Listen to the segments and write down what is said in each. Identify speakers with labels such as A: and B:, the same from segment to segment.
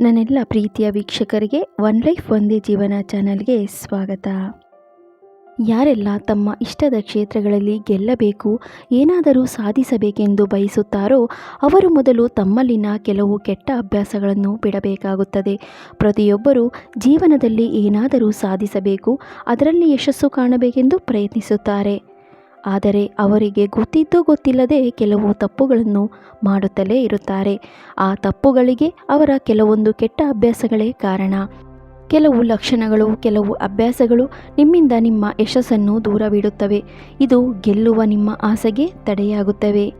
A: ನನ್ನೆಲ್ಲ ಪ್ರೀತಿಯ ವೀಕ್ಷಕರಿಗೆ ಒನ್ ಲೈಫ್ ಒಂದೇ ಜೀವನ ಚಾನಲ್ಗೆ ಸ್ವಾಗತ. ಯಾರೆಲ್ಲ ತಮ್ಮ ಇಷ್ಟದ ಕ್ಷೇತ್ರಗಳಲ್ಲಿ ಗೆಲ್ಲಬೇಕು, ಏನಾದರೂ ಸಾಧಿಸಬೇಕೆಂದು ಬಯಸುತ್ತಾರೋ, ಅವರು ಮೊದಲು ತಮ್ಮಲ್ಲಿನ ಕೆಲವು ಕೆಟ್ಟ ಅಭ್ಯಾಸಗಳನ್ನು ಬಿಡಬೇಕಾಗುತ್ತದೆ. ಪ್ರತಿಯೊಬ್ಬರೂ ಜೀವನದಲ್ಲಿ ಏನಾದರೂ ಸಾಧಿಸಬೇಕು, ಅದರಲ್ಲಿ ಯಶಸ್ಸು ಕಾಣಬೇಕೆಂದು ಪ್ರಯತ್ನಿಸುತ್ತಾರೆ. ಆದರೆ ಅವರಿಗೆ ಗೊತ್ತಿದ್ದು ಗೊತ್ತಿಲ್ಲದೆ ಕೆಲವು ತಪ್ಪುಗಳನ್ನು ಮಾಡುತ್ತಲೇ ಇರುತ್ತಾರೆ. ಆ ತಪ್ಪುಗಳಿಗೆ ಅವರ ಕೆಲವೊಂದು ಕೆಟ್ಟ ಅಭ್ಯಾಸಗಳೇ ಕಾರಣ. ಕೆಲವು ಲಕ್ಷಣಗಳು, ಕೆಲವು ಅಭ್ಯಾಸಗಳು ನಿಮ್ಮಿಂದ ನಿಮ್ಮ ಯಶಸ್ಸನ್ನು ದೂರವಿಡುತ್ತವೆ. ಇದು ಗೆಲ್ಲುವ ನಿಮ್ಮ ಆಸೆಗೆ ತಡೆಯಾಗುತ್ತವೆ.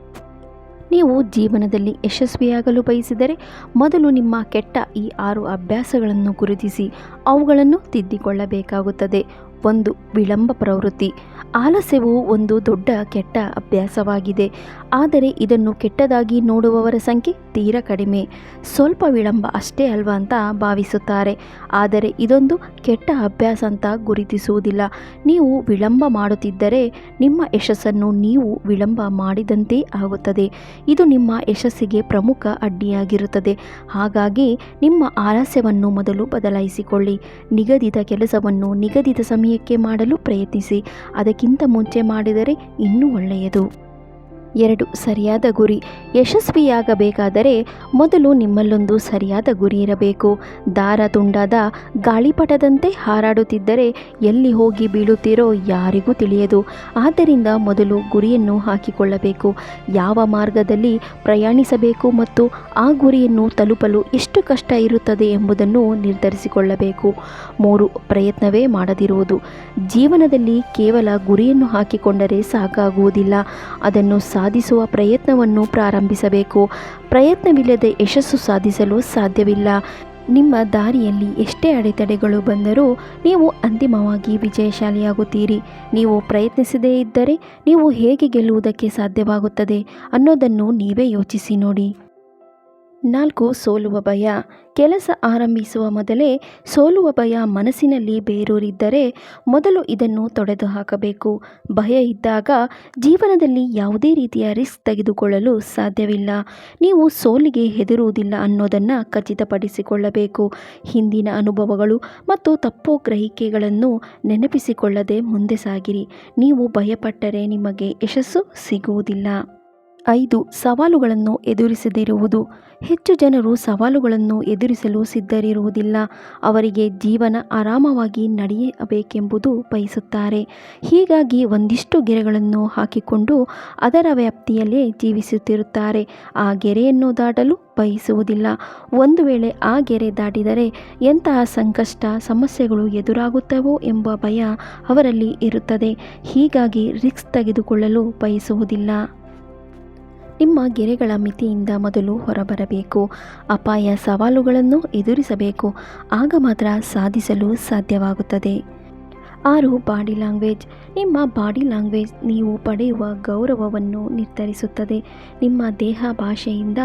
A: ನೀವು ಜೀವನದಲ್ಲಿ ಯಶಸ್ವಿಯಾಗಲು ಬಯಸಿದರೆ ಮೊದಲು ನಿಮ್ಮ ಕೆಟ್ಟ ಈ ಆರು ಅಭ್ಯಾಸಗಳನ್ನು ಗುರುತಿಸಿ, ಅವುಗಳನ್ನು ತಿದ್ದಿಕೊಳ್ಳಬೇಕಾಗುತ್ತದೆ. ಒಂದು ವಿಳಂಬ ಪ್ರವೃತ್ತಿ. ಆಲಸ್ಯವು ಒಂದು ದೊಡ್ಡ ಕೆಟ್ಟ ಅಭ್ಯಾಸವಾಗಿದೆ. ಆದರೆ ಇದನ್ನು ಕೆಟ್ಟದಾಗಿ ನೋಡುವವರ ಸಂಖ್ಯೆ ತೀರ ಕಡಿಮೆ. ಸ್ವಲ್ಪ ವಿಳಂಬ ಅಷ್ಟೇ ಅಲ್ವಾ ಅಂತ ಭಾವಿಸುತ್ತಾರೆ. ಆದರೆ ಇದೊಂದು ಕೆಟ್ಟ ಅಭ್ಯಾಸ ಅಂತ ಗುರುತಿಸುವುದಿಲ್ಲ. ನೀವು ವಿಳಂಬ ಮಾಡುತ್ತಿದ್ದರೆ ನಿಮ್ಮ ಯಶಸ್ಸನ್ನು ನೀವು ವಿಳಂಬ ಮಾಡಿದಂತೆ ಆಗುತ್ತದೆ. ಇದು ನಿಮ್ಮ ಯಶಸ್ಸಿಗೆ ಪ್ರಮುಖ ಅಡ್ಡಿಯಾಗಿರುತ್ತದೆ. ಹಾಗಾಗಿ ನಿಮ್ಮ ಆಲಸ್ಯವನ್ನು ಮೊದಲು ಬದಲಾಯಿಸಿಕೊಳ್ಳಿ. ನಿಗದಿತ ಕೆಲಸವನ್ನು ನಿಗದಿತ ಸಮಯಕ್ಕೆ ಮಾಡಲು ಪ್ರಯತ್ನಿಸಿ. ಅದಕ್ಕಿಂತ ಮುಂಚೆ ಮಾಡಿದರೆ ಇನ್ನೂ ಒಳ್ಳೆಯದು. ಎರಡು ಸರಿಯಾದ ಗುರಿ. ಯಶಸ್ವಿಯಾಗಬೇಕಾದರೆ ಮೊದಲು ನಿಮ್ಮಲ್ಲೊಂದು ಸರಿಯಾದ ಗುರಿ ಇರಬೇಕು. ದಾರ ತುಂಡಾದ ಗಾಳಿಪಟದಂತೆ ಹಾರಾಡುತ್ತಿದ್ದರೆ ಎಲ್ಲಿ ಹೋಗಿ ಬೀಳುತ್ತೀರೋ ಯಾರಿಗೂ ತಿಳಿಯದು. ಆದ್ದರಿಂದ ಮೊದಲು ಗುರಿಯನ್ನು ಹಾಕಿಕೊಳ್ಳಬೇಕು. ಯಾವ ಮಾರ್ಗದಲ್ಲಿ ಪ್ರಯಾಣಿಸಬೇಕು ಮತ್ತು ಆ ಗುರಿಯನ್ನು ತಲುಪಲು ಎಷ್ಟು ಕಷ್ಟ ಇರುತ್ತದೆ ಎಂಬುದನ್ನು ನಿರ್ಧರಿಸಿಕೊಳ್ಳಬೇಕು. ಮೂರು, ಪ್ರಯತ್ನವೇ ಮಾಡದಿರುವುದು. ಜೀವನದಲ್ಲಿ ಕೇವಲ ಗುರಿಯನ್ನು ಹಾಕಿಕೊಂಡರೆ ಸಾಕಾಗುವುದಿಲ್ಲ. ಅದನ್ನು ಸಾಧಿಸುವ ಪ್ರಯತ್ನವನ್ನು ಪ್ರಾರಂಭಿಸಬೇಕು. ಪ್ರಯತ್ನವಿಲ್ಲದೆ ಯಶಸ್ಸು ಸಾಧಿಸಲು ಸಾಧ್ಯವಿಲ್ಲ. ನಿಮ್ಮ ದಾರಿಯಲ್ಲಿ ಎಷ್ಟೇ ಅಡೆತಡೆಗಳು ಬಂದರೂ ನೀವು ಅಂತಿಮವಾಗಿ ವಿಜಯಶಾಲಿಯಾಗುತ್ತೀರಿ. ನೀವು ಪ್ರಯತ್ನಿಸದೇ ಇದ್ದರೆ ನೀವು ಹೇಗೆ ಗೆಲ್ಲುವುದಕ್ಕೆ ಸಾಧ್ಯವಾಗುತ್ತದೆ ಅನ್ನೋದನ್ನು ನೀವೇ ಯೋಚಿಸಿ ನೋಡಿ. ನಾಲ್ಕು ಸೋಲುವ ಭಯ. ಕೆಲಸ ಆರಂಭಿಸುವ ಮೊದಲೇ ಸೋಲುವ ಭಯ ಮನಸ್ಸಿನಲ್ಲಿ ಬೇರೂರಿದ್ದರೆ ಮೊದಲು ಇದನ್ನು ತೊಡೆದು ಹಾಕಬೇಕು. ಭಯ ಇದ್ದಾಗ ಜೀವನದಲ್ಲಿ ಯಾವುದೇ ರೀತಿಯ ರಿಸ್ಕ್ ತೆಗೆದುಕೊಳ್ಳಲು ಸಾಧ್ಯವಿಲ್ಲ. ನೀವು ಸೋಲಿಗೆ ಹೆದರುವುದಿಲ್ಲ ಅನ್ನೋದನ್ನು ಖಚಿತಪಡಿಸಿಕೊಳ್ಳಬೇಕು. ಹಿಂದಿನ ಅನುಭವಗಳು ಮತ್ತು ತಪ್ಪು ಗ್ರಹಿಕೆಗಳನ್ನು ನೆನಪಿಸಿಕೊಳ್ಳದೆ ಮುಂದೆ ಸಾಗಿರಿ. ನೀವು ಭಯಪಟ್ಟರೆ ನಿಮಗೆ ಯಶಸ್ಸು ಸಿಗುವುದಿಲ್ಲ. ಐದು ಸವಾಲುಗಳನ್ನು ಎದುರಿಸದಿರುವುದು. ಹೆಚ್ಚು ಜನರು ಸವಾಲುಗಳನ್ನು ಎದುರಿಸಲು ಸಿದ್ಧರಿರುವುದಿಲ್ಲ. ಅವರಿಗೆ ಜೀವನ ಆರಾಮವಾಗಿ ನಡೆಯಬೇಕೆಂಬುದು ಬಯಸುತ್ತಾರೆ. ಹೀಗಾಗಿ ಒಂದಿಷ್ಟು ಗೆರೆಗಳನ್ನು ಹಾಕಿಕೊಂಡು ಅದರ ವ್ಯಾಪ್ತಿಯಲ್ಲೇ ಜೀವಿಸುತ್ತಿರುತ್ತಾರೆ. ಆ ಗೆರೆಯನ್ನು ದಾಟಲು ಬಯಸುವುದಿಲ್ಲ. ಒಂದು ವೇಳೆ ಆ ಗೆರೆ ದಾಟಿದರೆ ಎಂತಹ ಸಂಕಷ್ಟ, ಸಮಸ್ಯೆಗಳು ಎದುರಾಗುತ್ತವೋ ಎಂಬ ಭಯ ಅವರಲ್ಲಿ ಇರುತ್ತದೆ. ಹೀಗಾಗಿ ರಿಸ್ಕ್ ತೆಗೆದುಕೊಳ್ಳಲು ಬಯಸುವುದಿಲ್ಲ. ನಿಮ್ಮ ಗೆರೆಗಳ ಮಿತಿಯಿಂದ ಮೊದಲು ಹೊರಬರಬೇಕು. ಅಪಾಯ ಸವಾಲುಗಳನ್ನು ಎದುರಿಸಬೇಕು. ಆಗ ಮಾತ್ರ ಸಾಧಿಸಲು ಸಾಧ್ಯವಾಗುತ್ತದೆ. ಆರು ಬಾಡಿ ಲ್ಯಾಂಗ್ವೇಜ್. ನಿಮ್ಮ ಬಾಡಿ ಲ್ಯಾಂಗ್ವೇಜ್ ನೀವು ಪಡೆಯುವ ಗೌರವವನ್ನು ನಿರ್ಧರಿಸುತ್ತದೆ. ನಿಮ್ಮ ದೇಹ ಭಾಷೆಯಿಂದ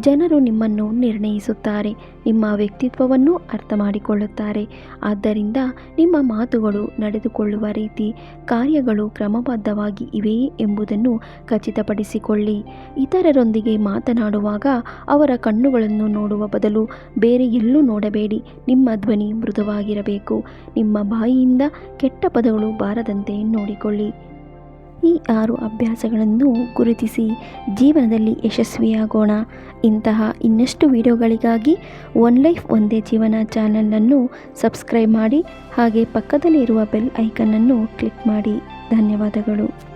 A: ಜನರು ನಿಮ್ಮನ್ನು ನಿರ್ಣಯಿಸುತ್ತಾರೆ. ನಿಮ್ಮ ವ್ಯಕ್ತಿತ್ವವನ್ನು ಅರ್ಥ ಮಾಡಿಕೊಳ್ಳುತ್ತಾರೆ ಆದ್ದರಿಂದ ನಿಮ್ಮ ಮಾತುಗಳು ನಡೆದುಕೊಳ್ಳುವ ರೀತಿ ಕಾರ್ಯಗಳು ಕ್ರಮಬದ್ಧವಾಗಿ ಇವೆಯೇ ಎಂಬುದನ್ನು ಖಚಿತಪಡಿಸಿಕೊಳ್ಳಿ. ಇತರರೊಂದಿಗೆ ಮಾತನಾಡುವಾಗ ಅವರ ಕಣ್ಣುಗಳನ್ನು ನೋಡುವ ಬದಲು ಬೇರೆ ಎಲ್ಲೂ ನೋಡಬೇಡಿ. ನಿಮ್ಮ ಧ್ವನಿ ಮೃದುವಾಗಿರಬೇಕು. ನಿಮ್ಮ ಬಾಯಿಯಿಂದ ಕೆಟ್ಟ ಪದಗಳು ಬಾರದಂತೆ ನೋಡಿಕೊಳ್ಳಿ. ಈ ಆರು ಅಭ್ಯಾಸಗಳನ್ನು ಗುರುತಿಸಿ ಜೀವನದಲ್ಲಿ ಯಶಸ್ವಿಯಾಗೋಣ. ಇಂತಹ ಇನ್ನಷ್ಟು ವಿಡಿಯೋಗಳಿಗಾಗಿ ಒನ್ ಲೈಫ್ ಒಂದೇ ಜೀವನ ಚಾನಲನ್ನು ಸಬ್ಸ್ಕ್ರೈಬ್ ಮಾಡಿ ಹಾಗೆ ಪಕ್ಕದಲ್ಲಿರುವ ಬೆಲ್ ಐಕನನ್ನು ಕ್ಲಿಕ್ ಮಾಡಿ. ಧನ್ಯವಾದಗಳು.